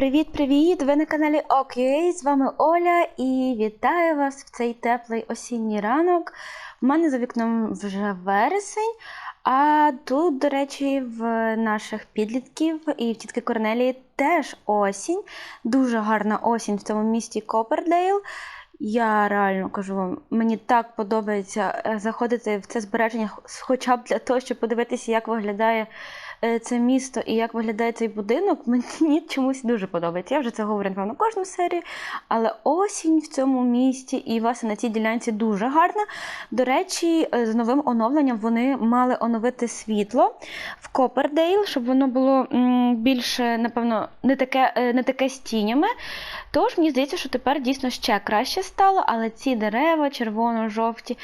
Привіт-привіт! Ви на каналі ОКЮА, з вами Оля і вітаю вас в цей теплий осінній ранок. У мене за вікном вже вересень, а тут, до речі, в наших підлітків і в тітки Корнелії теж осінь. Дуже гарна осінь в цьому місті Копердейл. Я реально кажу вам, мені так подобається е, заходити в це збереження, хоча б для того, щоб подивитися, як виглядає це місто і як виглядає цей будинок. Мені чомусь дуже подобається. Я вже це говорю напевно кожну серію. Але осінь в цьому місті і власне на цій ділянці дуже гарна. До речі, е, з новим оновленням вони мали оновити світло в Копердейл, щоб воно було більше, напевно, не таке, е, не таке з тінями. Тож мені здається, що тепер дійсно ще краще стало, але ці дерева, червоно-жовті,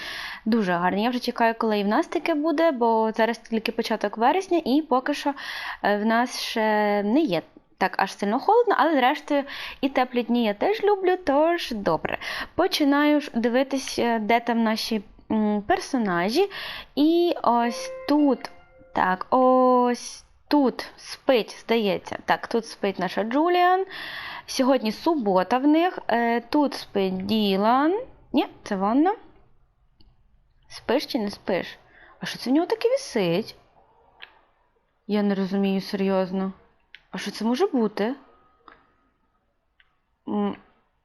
дуже гарні. Я вже чекаю, коли і в нас таке буде, бо зараз тільки початок вересня, і поки що е, в нас ще не є. Так, аж сильно холодно, але зрештою і теплі дні я теж люблю, тож добре. Починаю дивитись, е, де там наші персонажі. І ось тут, так, ось тут спить, здається, так, тут спить наша Джуліан. Сьогодні субота в них. Е, Тут спить Ділан. Ні, це ванна. Спиш чи не спиш? А що це в нього таке висить? Я не розумію серйозно. А що це може бути?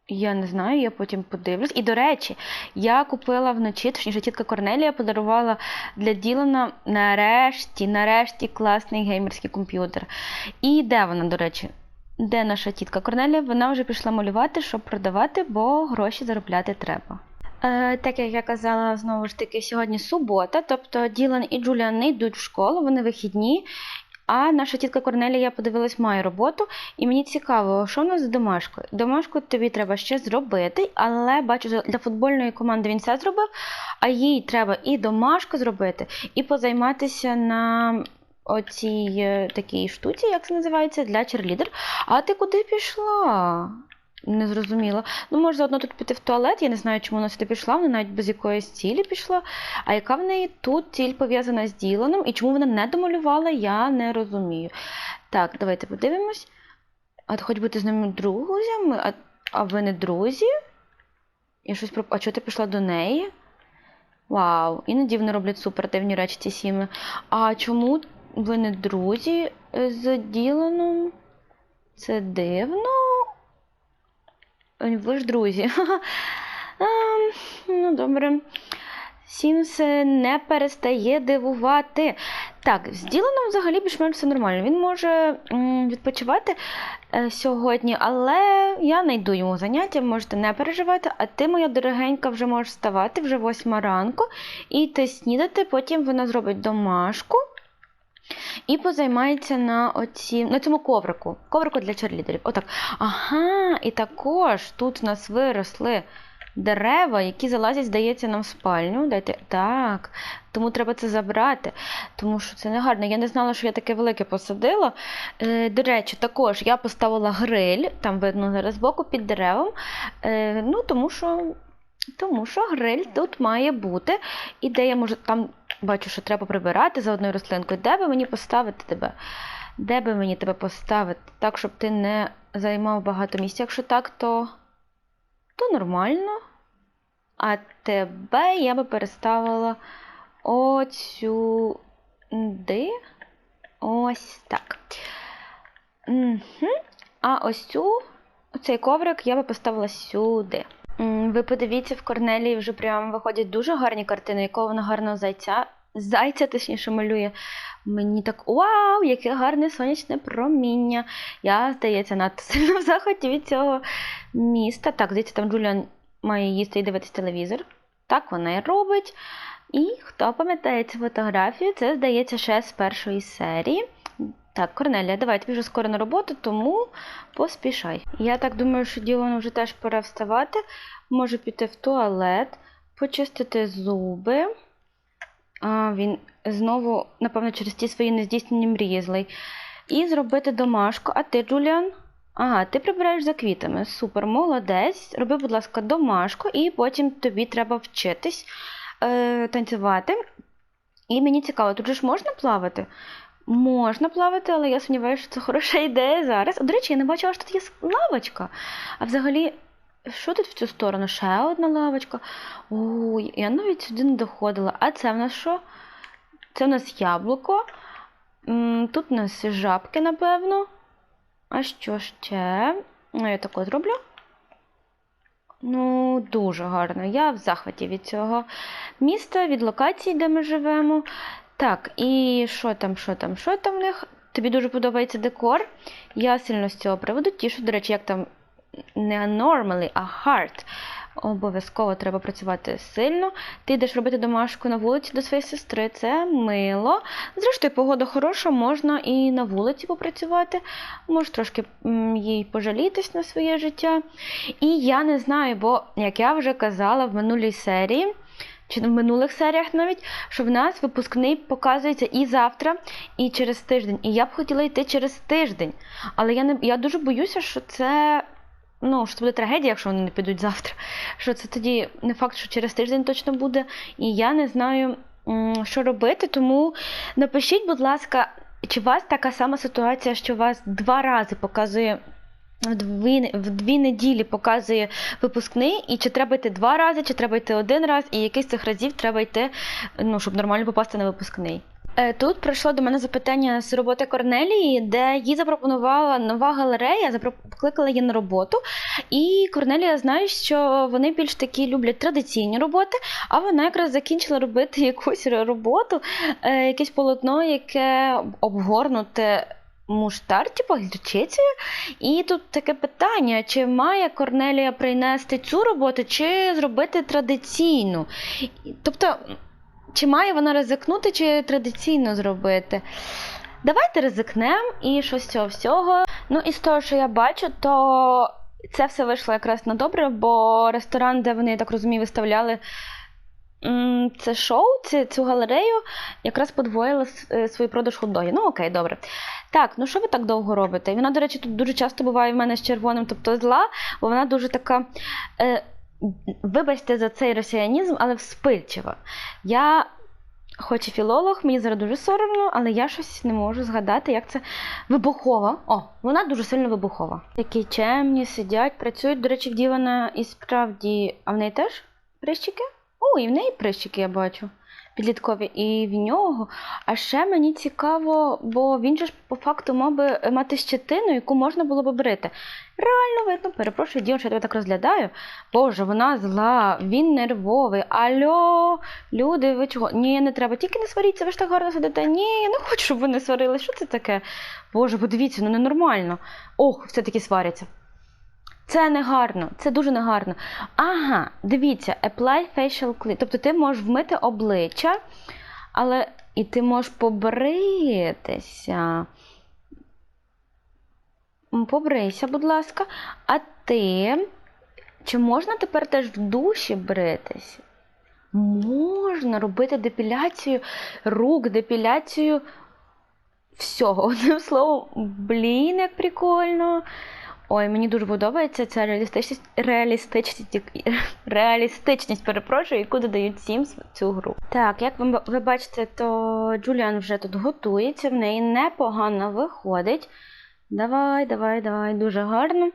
Я не знаю, я потім подивлюсь. І, до речі, я купила вночі, точніше, тітка Корнелія подарувала для Ділана нарешті, нарешті класний геймерський комп'ютер. І де вона, до речі? Де наша тітка Корнелія? Вона вже пішла малювати, щоб продавати, бо гроші заробляти треба. Е, так як я казала, знову ж таки, сьогодні субота, тобто Ділан і Джуліан не йдуть в школу, вони вихідні. А наша тітка Корнелія, подивилась, має роботу, і мені цікаво, що в нас з домашкою. Домашку тобі треба ще зробити, але бачу, для футбольної команди він все зробив, а їй треба і домашку зробити, і позайматися на оцій е, такій штуці, як це називається, для черлідер. А ти куди пішла? Не зрозуміла. Ну, може, заодно тут піти в туалет. Я не знаю, чому вона сюди пішла, вона навіть без якоїсь цілі пішла. А яка в неї тут ціль пов'язана з Діланом, і чому вона не домалювала, я не розумію. Так, давайте подивимось. А хоч бути з ними друзями, а, а ви не друзі? Я щось про... А чого ти пішла до неї? Вау, іноді вони роблять супер дивні речі ці сім'ї. А чому ви не друзі з Діланом? Це дивно. Ви ж друзі. А, ну, добре. Сімс не перестає дивувати. Так, з Діланом взагалі більш-менш все нормально. Він може відпочивати е, сьогодні, але я знайду йому заняття, можете не переживати. А ти, моя дорогенька, вже можеш вставати вже восьма ранку і йти снідати, потім вона зробить домашку. І позаймається на оці, на цьому коврику. Коврику для черлідерів. Отак. Ага, і також тут у нас виросли дерева, які залазять, здається, нам в спальню. Дайте. Так, тому треба це забрати, тому що це не гарно. Я не знала, що я таке велике посадила. Е, До речі, також я поставила гриль, там видно зараз збоку під деревом. Е, Ну, тому що. Тому що гриль тут має бути. І де я можу там бачу, що треба прибирати за одною рослинкою. Де би мені поставити тебе? Де би мені тебе поставити? Так, щоб ти не займав багато місця. Якщо так, то, то нормально. А тебе я би переставила оцюди. Ось так. Угу. А ось цю, оцей коврик я би поставила сюди. Ви подивіться, в Корнелії вже прямо виходять дуже гарні картини, якого вона гарного зайця. Зайця, точніше, малює. Мені так вау, яке гарне сонячне проміння. Я, здається, надто сильно в захваті від цього міста. Так, здається, там Джуліан має їсти і дивитися телевізор. Так вона і робить. І хто пам'ятає цю фотографію, це, здається, ще з першої серії. Так, Корнелія, давай тобі вже скоро на роботу, тому поспішай. Я так думаю, що Ділону вже теж пора вставати. Може піти в туалет, почистити зуби. А, Він знову, напевно, через ті свої нездійснені мрії злий. І зробити домашку. А ти, Джуліан? Ага, ти прибираєш за квітами. Супер, молодець. Роби, будь ласка, домашку, і потім тобі треба вчитись е, танцювати. І мені цікаво, тут же ж можна плавати? Можна плавати, але я сумніваюся, що це хороша ідея зараз. До речі, я не бачила, що тут є лавочка. А взагалі, що тут в цю сторону? Ще одна лавочка. Ой, я навіть сюди не доходила. А це в нас що? Це в нас яблуко. Тут у нас жабки, напевно. А що ще? Ну, я так от роблю. Ну, дуже гарно. Я в захваті від цього міста, від локації, де ми живемо. Так, і що там, що там, що там в них? Тобі дуже подобається декор. Я сильно з цього приводу тішу. До речі, як там не normally, а hard. Обов'язково треба працювати сильно. Ти йдеш робити домашку на вулиці до своєї сестри. Це мило. Зрештою, погода хороша, можна і на вулиці попрацювати. Можеш трошки їй пожалітись на своє життя. І я не знаю, бо, як я вже казала в минулій серії, чи в минулих серіях навіть, що в нас випускний показується і завтра, і через тиждень. І я б хотіла йти через тиждень. Але я не я дуже боюся, що це. Ну, що це буде трагедія, якщо вони не підуть завтра. Що це тоді не факт, що через тиждень точно буде. І я не знаю, що робити. Тому напишіть, будь ласка, чи у вас така сама ситуація, що вас два рази показує. В дві, в дві неділі показує випускний, і чи треба йти два рази, чи треба йти один раз, і якийсь цих разів треба йти, ну, щоб нормально попасти на випускний. Е, Тут прийшло до мене запитання з роботи Корнелії, де їй запропонувала нова галерея, покликала її на роботу. І Корнелія знає, що вони більш такі люблять традиційні роботи, а вона якраз закінчила робити якусь роботу, е, якесь полотно, яке обгорнуте муштар, типу гірчицею. І тут таке питання: чи має Корнелія принести цю роботу, чи зробити традиційну? Тобто. Чи має вона ризикнути, чи традиційно зробити? Давайте ризикнемо і що з цього всього. Ну, і з того, що я бачу, то це все вийшло якраз на добре, бо ресторан, де вони, я так розумію, виставляли це шоу, цю, галерею, якраз подвоїли с- свій продаж хот-догів. Ну, окей, добре. Так, ну що ви так довго робите? І вона, до речі, тут дуже часто буває в мене з червоним, тобто зла, бо вона дуже така. Е, Вибачте за цей росіянізм, але вспильчива. Я, хоч і філолог, мені зараз дуже соромно, але я щось не можу згадати, як це вибухова. О, вона дуже сильно вибухова. Такі чемні, сидять, працюють. До речі, вдівана і справді. А в неї теж прищики? О, і в неї прищики я бачу. Підліткові, і в нього. А ще мені цікаво, бо він же ж по факту мав би мати щетину, яку можна було б брити. Реально видно, перепрошую, дівчина, я тебе так розглядаю. Боже, вона зла, він нервовий. Альо, люди, ви чого? Ні, не треба, тільки не сваріться, ви ж так гарно сидите. Ні, я не хочу, щоб ви не сварились. Що це таке? Боже, подивіться, ну ненормально. Ох, все-таки сваряться. Це не гарно, це дуже негарно. Ага, дивіться, apply facial clean. Тобто ти можеш вмити обличчя, але і ти можеш побритися. Побрийся, будь ласка. А ти. Чи можна тепер теж в душі бритися? Можна робити депіляцію рук, депіляцію всього. Одним словом, блін, як прикольно. Ой, мені дуже подобається ця реалістичність, реалістичність, реалістичність, перепрошую, яку додають Sims в цю гру. Так, як ви, ви бачите, то Джуліан вже тут готується, в неї непогано виходить. Давай, давай, давай, дуже гарно.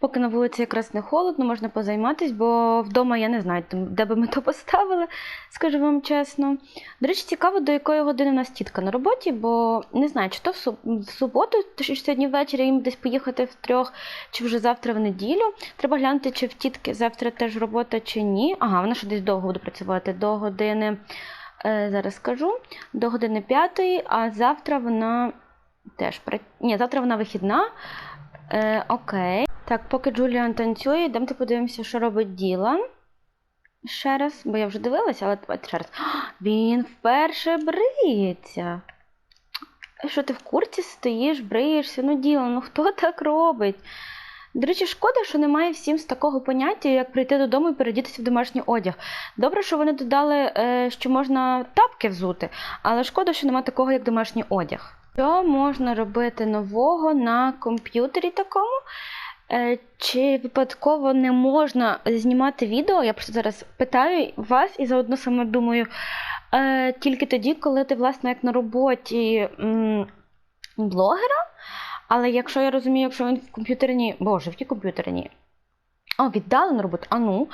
Поки на вулиці якраз не холодно, можна позайматися, бо вдома я не знаю, де би ми то поставили, скажу вам чесно. До речі, цікаво, до якої години у нас тітка на роботі, бо не знаю, чи то в суботу, чи сьогодні ввечері їм десь поїхати в трьох, чи вже завтра в неділю. Треба глянути, чи в тітки завтра теж робота, чи ні. Ага, вона ще десь довго буде працювати до години, е, зараз скажу, до години п'ятої, а завтра вона теж Ні, завтра вона вихідна. Е, окей. Так, поки Джуліан танцює, йдемте подивимося, що робить Ділан. Ще раз, бо я вже дивилася, але давайте ще раз. Він вперше бриється. Що ти в курці стоїш, бриєшся? Ну, Ділан, ну хто так робить? До речі, шкода, що немає всім з такого поняття, як прийти додому і передітися в домашній одяг. Добре, що вони додали, е, що можна тапки взути, але шкода, що немає такого, як домашній одяг. Що можна робити нового на комп'ютері такому? Е, Чи випадково не можна знімати відео? Я просто зараз питаю вас і заодно саме думаю, е, тільки тоді, коли ти, власне, як на роботі блогера. Але якщо я розумію, якщо він в комп'ютерній, боже, в тій комп'ютерній. О, віддалену роботу, а ну.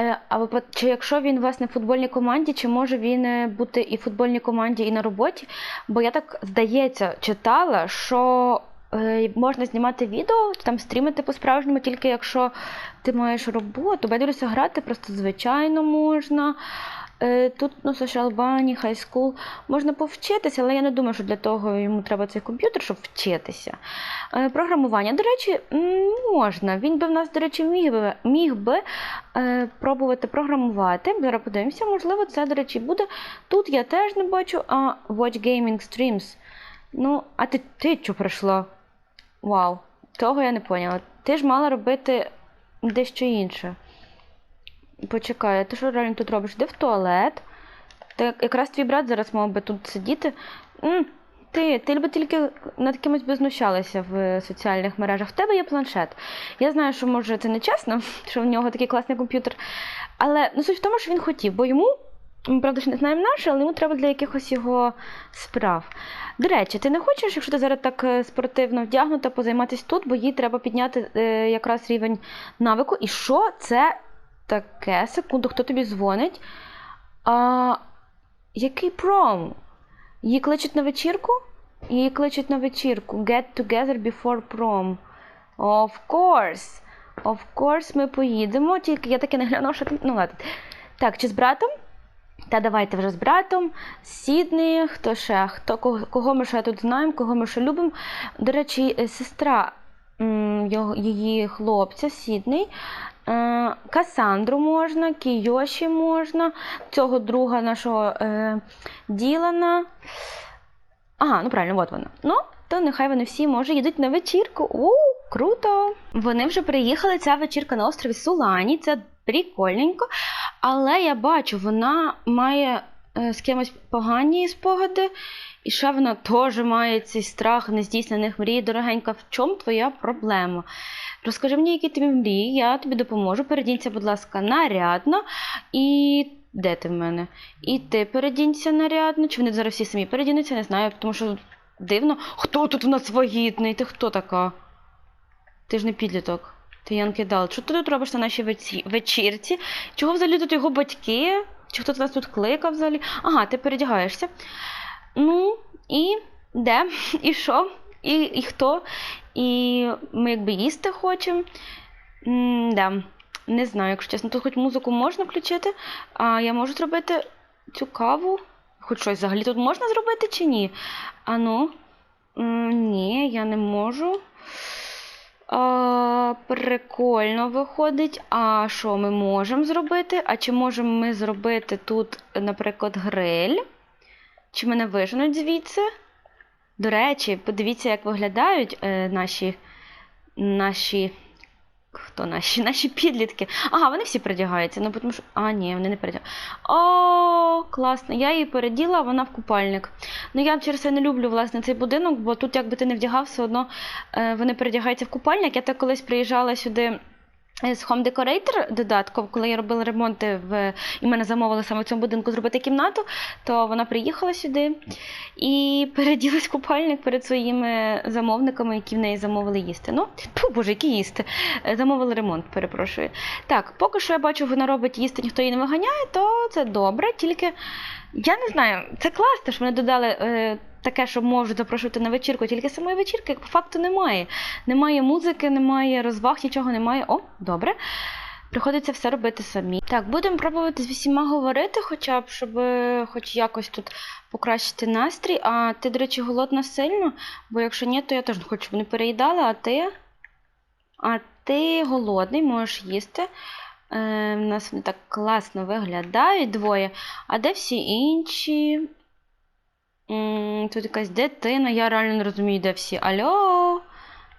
Е, а чи якщо він власне в футбольній команді, чи може він бути і в футбольній команді, і на роботі? Бо я так, здається, читала, що можна знімати відео, там стрімити по-справжньому, тільки якщо ти маєш роботу. Бо грати просто звичайно можна. Е, Тут ну, Social Bunny, High School можна повчитися, але я не думаю, що для того йому треба цей комп'ютер, щоб вчитися. Е, Програмування, до речі, можна. Він би в нас, до речі, міг би, міг би е, пробувати програмувати. Зараз подивимося, можливо, це, до речі, буде. Тут я теж не бачу, а Watch Gaming Streams. Ну, а ти, ти що прийшла? Вау, того я не поняла. Ти ж мала робити дещо інше. Почекай, а ти що реально тут робиш? Де в туалет? Та якраз твій брат зараз мав би тут сидіти. М, ти, ти би тільки над кимось би знущалася в соціальних мережах. В тебе є планшет. Я знаю, що може це не чесно, що в нього такий класний комп'ютер. Але ну, суть в тому, що він хотів, бо йому, ми правда ж не знаємо наше, але йому треба для якихось його справ. До речі, ти не хочеш, якщо ти зараз так е, спортивно вдягнута, позайматися тут, бо їй треба підняти е, якраз рівень навику. І що це таке? Секунду, хто тобі дзвонить? А, який пром? Її кличуть на вечірку? Її кличуть на вечірку. Get together before prom. Of course. Of course, ми поїдемо. Тільки я таки не глянула, що там. Ну ладно. Так, чи з братом? Та давайте вже з братом, з Сідні, хто ще? Хто, кого, ми ще тут знаємо, кого ми ще любимо. До речі, е, сестра його, її хлопця, Сідний. Е, Касандру можна, Кійоші можна, цього друга нашого е, Ділана. Ага, ну правильно, от вона. Ну, то нехай вони всі може їдуть на вечірку. У, круто! Вони вже приїхали. Ця вечірка на острові Сулані. Це прикольненько. Але я бачу, вона має е, з кимось погані спогади, і ще вона теж має цей страх нездійснених мрій. Дорогенька, в чому твоя проблема? Розкажи мені, які тобі мрії, я тобі допоможу. Передінься, будь ласка, нарядно. І де ти в мене? І ти передінься нарядно. Чи вони зараз всі самі передінуться, не знаю, тому що дивно. Хто тут в нас вагітний? Ти хто така? Ти ж не підліток. Янки Дал. Що ти тут робиш на нашій вечірці? Чого взагалі тут його батьки? Чи хто нас тут кликав взагалі? Ага, ти передягаєшся. Ну, і де? І що? І, і хто? І ми якби їсти хочемо. Да. Не знаю, якщо чесно. Тут хоч музику можна включити, а я можу зробити цю каву. Хоч щось взагалі тут можна зробити чи ні? А ну. Ні, я не можу. А, прикольно виходить. А що ми можемо зробити? А чи можемо ми зробити тут, наприклад, гриль? Чи мене виженуть звідси? До речі, подивіться, як виглядають е, наші. наші. Хто наші? Наші підлітки. Ага, вони всі передягаються. Ну, тому що... А, ні, вони не передягаються. О, класно. Я її переділа, вона в купальник. Ну, я через це не люблю власне цей будинок, бо тут, якби ти не вдягав, все одно е, вони передягаються в купальник. Я так колись приїжджала сюди. Е, З Home Decorator додатком, коли я робила ремонти в і мене замовили саме в цьому будинку зробити кімнату, то вона приїхала сюди і переділась купальник перед своїми замовниками, які в неї замовили їсти. Ну, фу, боже, які їсти. Е, Замовили ремонт, перепрошую. Так, поки що я бачу, вона робить їсти, ніхто її не виганяє, то це добре. Тільки я не знаю, це класно, що вони додали е, таке, що можуть запрошувати на вечірку, тільки самої вечірки, по факту, немає. Немає музики, немає розваг, нічого немає. О, добре. Приходиться все робити самі. Так, будемо пробувати з усіма говорити, хоча б, щоб е, хоч якось тут покращити настрій. А ти, до речі, голодна сильно, бо якщо ні, то я теж хочу, щоб не переїдала, а ти. А ти голодний, можеш їсти. Е, у нас вони так класно виглядають двоє. А де всі інші? Тут якась дитина, я реально не розумію, де всі. Алло,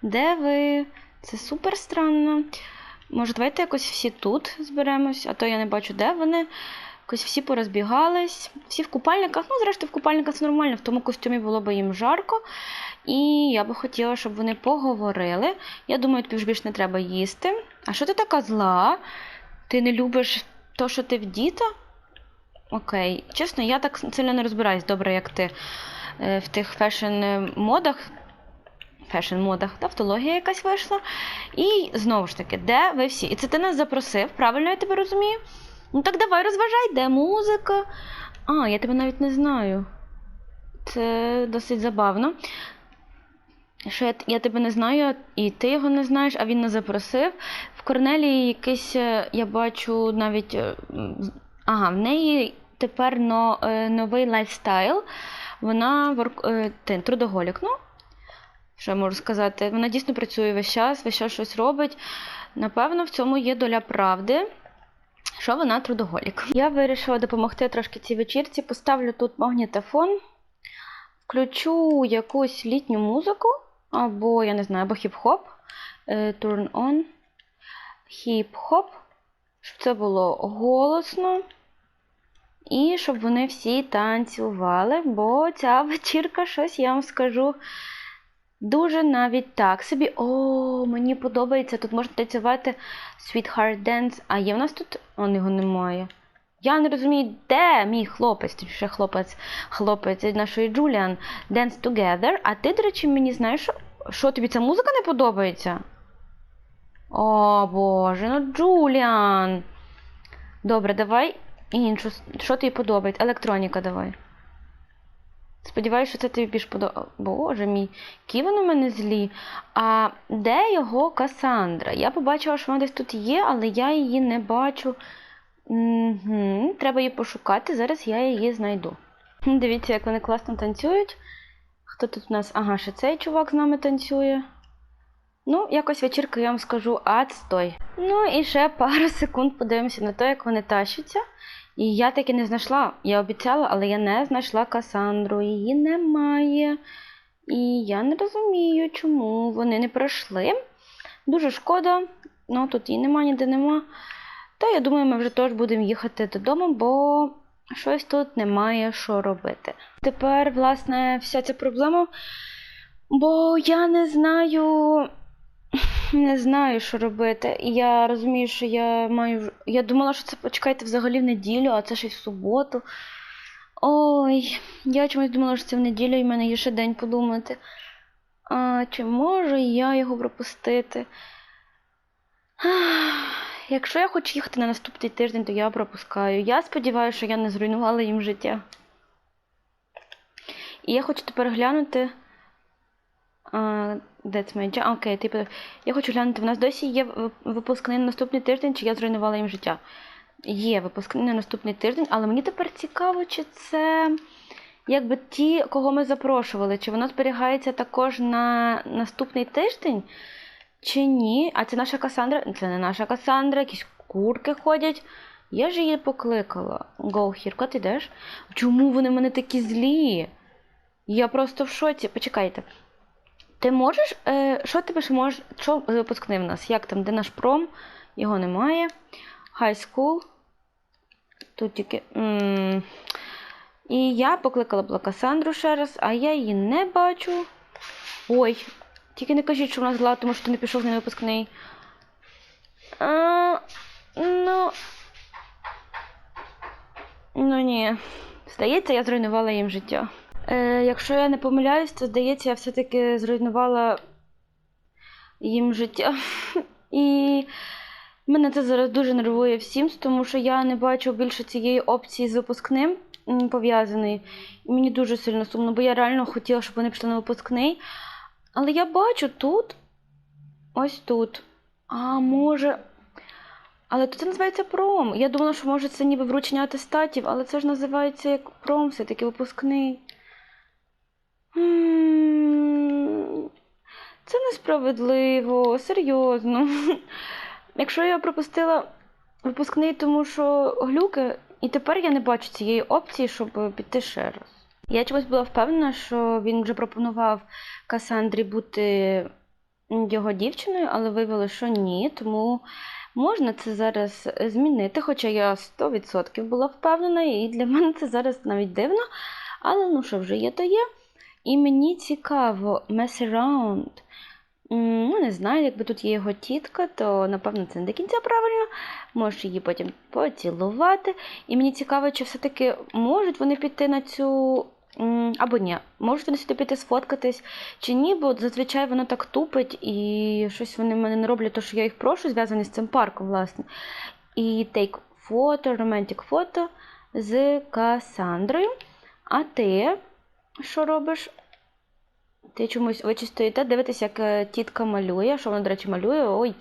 де ви? Це супер странно. Може, давайте якось всі тут зберемось, а то я не бачу, де вони. Якось всі порозбігались, всі в купальниках. Ну, зрештою, в купальниках це нормально, в тому костюмі було б їм жарко. І я би хотіла, щоб вони поговорили. Я думаю, тобі ж більше не треба їсти. А що ти така зла? Ти не любиш то, що ти вдіта? Окей. Чесно, я так сильно не розбираюсь добре, як ти е, в тих фешн-модах. Фешн-модах, тавтологія якась вийшла. І знову ж таки, де ви всі? І це ти нас запросив, правильно я тебе розумію? Ну так давай розважай, де музика? А, я тебе навіть не знаю. Це досить забавно. Що я, я тебе не знаю, і ти його не знаєш, а він не запросив. В Корнелії якийсь, е, я бачу навіть. е, Ага, в неї тепер но, е, новий лайфстайл. Вона ворк, е, трудоголік. Ну, що я можу сказати? Вона дійсно працює весь час, весь час щось робить. Напевно, в цьому є доля правди. Що вона трудоголік. Я вирішила допомогти трошки цій вечірці. Поставлю тут магнітофон, включу якусь літню музику, або, я не знаю, або хіп-хоп. Е, Turn on. Хіп-хоп. Щоб це було голосно. І щоб вони всі танцювали, бо ця вечірка, щось я вам скажу, дуже навіть так собі. О, мені подобається. Тут можна танцювати Sweetheart Dance. А є в нас тут? Он його немає. Я не розумію, де мій хлопець, точніше хлопець, хлопець нашої Джуліан Dance Together. А ти, до речі, мені знаєш, що, що тобі ця музика не подобається? О, Боже, ну Джуліан. Добре, давай іншу. Що тобі подобається? Електроніка давай. Сподіваюся, що це тобі більш подобається. Боже мій, які вони в мене злі. А де його Касандра? Я побачила, що вона десь тут є, але я її не бачу. Угу. Треба її пошукати, зараз я її знайду. Дивіться, як вони класно танцюють. Хто тут у нас? Ага, ще цей чувак з нами танцює. Ну, якось вечірка, я вам скажу, адстой. Ну і ще пару секунд подивимося на те, як вони тащаться. І я таки не знайшла. Я обіцяла, але я не знайшла Касандру. Її немає. І я не розумію, чому вони не пройшли. Дуже шкода. Ну, тут її нема, ніде нема. Та я думаю, ми вже теж будемо їхати додому, бо щось тут немає що робити. Тепер, власне, вся ця проблема. Бо я не знаю. Не знаю, що робити. Я розумію, що я маю. Я думала, що це почекайте взагалі в неділю, а це ще й в суботу. Ой, я чомусь думала, що це в неділю, і в мене є ще день подумати. А чи можу я його пропустити? Якщо я хочу їхати на наступний тиждень, то я пропускаю. Я сподіваюся, що я не зруйнувала їм життя. І я хочу тепер глянути. А, That's my job. Окей, типу, я хочу глянути, в нас досі є вип- випускний на наступний тиждень, чи я зруйнувала їм життя. Є випускний на наступний тиждень, але мені тепер цікаво, чи це якби ті, кого ми запрошували, чи воно зберігається також на наступний тиждень, чи ні. А це наша Касандра. Це не наша Касандра, якісь курки ходять. Я ж її покликала. Go куди ти йдеш? Чому вони мене такі злі? Я просто в шоці. Почекайте. Ти можеш. Е, що ти ще можеш. Що випускний в нас? Як там, де наш пром? Його немає. High school. Тут тільки. м І я покликала була Касандру ще раз, а я її не бачу. Ой, тільки не кажіть, що в нас зла, тому що ти не пішов на випускний. А, ну. Ну ні. Здається, я зруйнувала їм життя. Е, якщо я не помиляюсь, то здається, я все-таки зруйнувала їм життя. І мене це зараз дуже нервує всім, тому що я не бачу більше цієї опції з випускним м, пов'язаної. І мені дуже сильно сумно, бо я реально хотіла, щоб вони пішли на випускний. Але я бачу тут, ось тут. А може. Але тут це називається пром. Я думала, що може це ніби вручення атестатів, але це ж називається як пром, все-таки випускний. Це несправедливо, серйозно. Якщо я пропустила випускний, тому що глюки, і тепер я не бачу цієї опції, щоб піти ще раз. Я чомусь була впевнена, що він вже пропонував Касандрі бути його дівчиною, але виявилося, що ні, тому можна це зараз змінити. Хоча я 100% була впевнена, і для мене це зараз навіть дивно. Але ну що вже є, то є. І мені цікаво, mess around. Ну, не знаю, якби тут є його тітка, то напевно це не до кінця правильно. Можеш її потім поцілувати. І мені цікаво, чи все-таки можуть вони піти на цю. Або ні, можуть вони сюди піти сфоткатись чи ні, бо зазвичай воно так тупить і щось вони в мене не роблять, то що я їх прошу, зв'язані з цим парком, власне. І take фото, romantic фото з Касандрою. А ти що робиш? Ти чомусь чи стоїте, дивитесь, як е, тітка малює. Що вона, до речі, малює? Ой,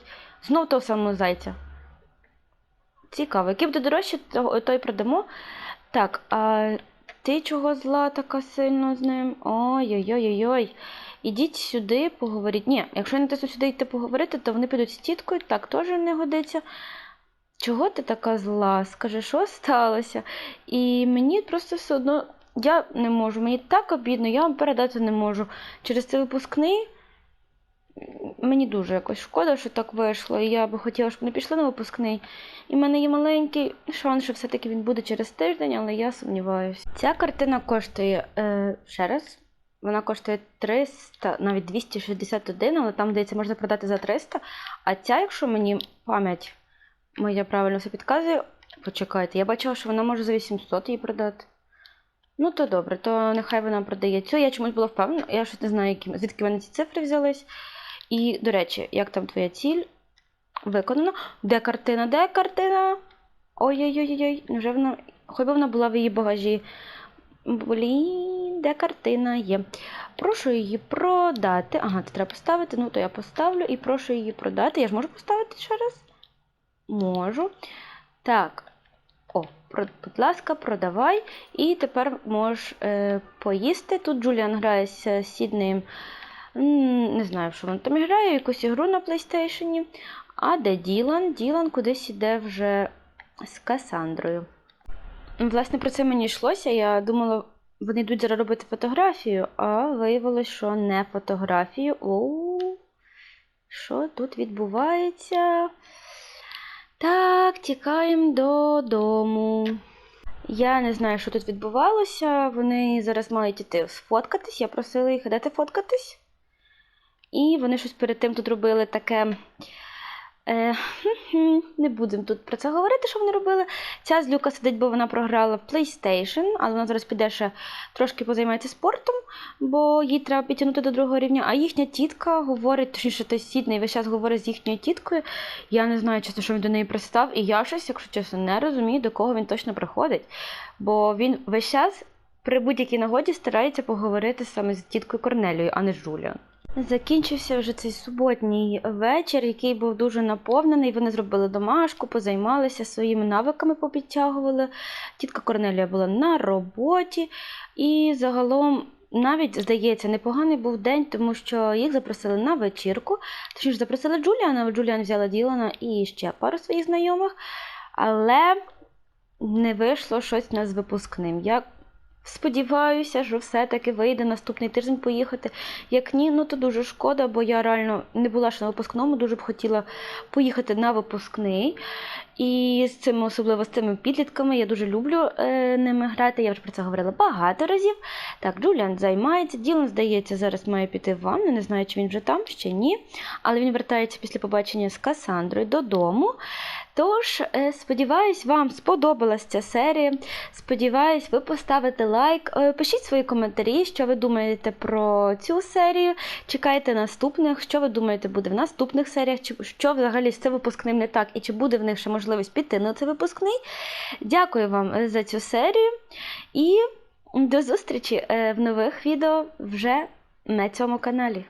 знов того самого зайця. Цікаво, який буде дорожче, то- той продамо. Так, а ти чого зла така сильно з ним? Ой-ой-ой-ой. Ідіть сюди, поговоріть. Ні, якщо не натисну сюди йти поговорити, то вони підуть з тіткою, так теж не годиться. Чого ти така зла? Скажи, що сталося? І мені просто все одно. Я не можу, мені так обідно, я вам передати не можу. Через цей випускний мені дуже якось шкода, що так вийшло. І я би хотіла, щоб не пішли на випускний. І в мене є маленький шанс, що все-таки він буде через тиждень, але я сумніваюся. Ця картина коштує е, ще раз. Вона коштує 300, навіть 261, але там, здається, можна продати за 300. А ця, якщо мені пам'ять моя правильно все підказує, почекайте, я бачила, що вона може за 800 її продати. Ну, то добре, то нехай вона продає цю. Я чомусь була впевнена, я щось не знаю, які, звідки в мене ці цифри взялись. І, до речі, як там твоя ціль? Виконано. Де картина? Де картина? Ой-ой-ой, невже вона. Хоч би вона була в її багажі. Блін, де картина є? Прошу її продати. Ага, це треба поставити. Ну, то я поставлю і прошу її продати. Я ж можу поставити ще раз? Можу. Так. Будь ласка, продавай. І тепер можеш е, поїсти. Тут Джуліан грає з Сіднеєм. Не знаю, що він там грає, якусь ігру на PlayStation. А де Ділан? Ділан кудись іде вже з Касандрою. Власне, про це мені йшлося. Я думала, вони йдуть зараз робити фотографію, а виявилось, що не фотографію. Оу, що тут відбувається? Так, тікаємо додому. Я не знаю, що тут відбувалося. Вони зараз мають іти сфоткатись. Я просила їх ідете фоткатись. І вони щось перед тим тут робили таке. Е, не будемо тут про це говорити, що вони робили. Ця злюка сидить, бо вона програла в PlayStation, але вона зараз піде ще трошки позаймається спортом, бо їй треба підтягнути до другого рівня. А їхня тітка говорить, точніше, той сідний весь час говорить з їхньою тіткою. Я не знаю, чесно, що він до неї пристав, і я щось, якщо чесно, не розумію, до кого він точно приходить. Бо він весь час при будь-якій нагоді старається поговорити саме з тіткою Корнелією, а не з Жуліан. Закінчився вже цей суботній вечір, який був дуже наповнений. Вони зробили домашку, позаймалися своїми навиками, попідтягували. Тітка Корнелія була на роботі, і загалом. Навіть, здається, непоганий був день, тому що їх запросили на вечірку. Точніше, запросили Джуліана, Джуліан взяла Ділана і ще пару своїх знайомих, але не вийшло щось у нас з випускним. Я сподіваюся, що все-таки вийде наступний тиждень поїхати. Як ні, ну то дуже шкода, бо я реально не була ще на випускному, дуже б хотіла поїхати на випускний. І з цими, особливо з цими підлітками, я дуже люблю е, ними грати. Я вже про це говорила багато разів. Так, Джуліан займається. Ділан, здається, зараз має піти в ванну. Не знаю, чи він вже там, ще ні. Але він вертається після побачення з Касандрою додому. Тож, е, сподіваюсь, вам сподобалась ця серія. Сподіваюсь, ви поставите лайк. Е, Пишіть свої коментарі, що ви думаєте про цю серію. Чекайте наступних, що ви думаєте буде в наступних серіях, чи що взагалі з цим випускним не так, і чи буде в них ще можливість піти на цей випускний. Дякую вам е, за цю серію і до зустрічі в нових відео вже на цьому каналі.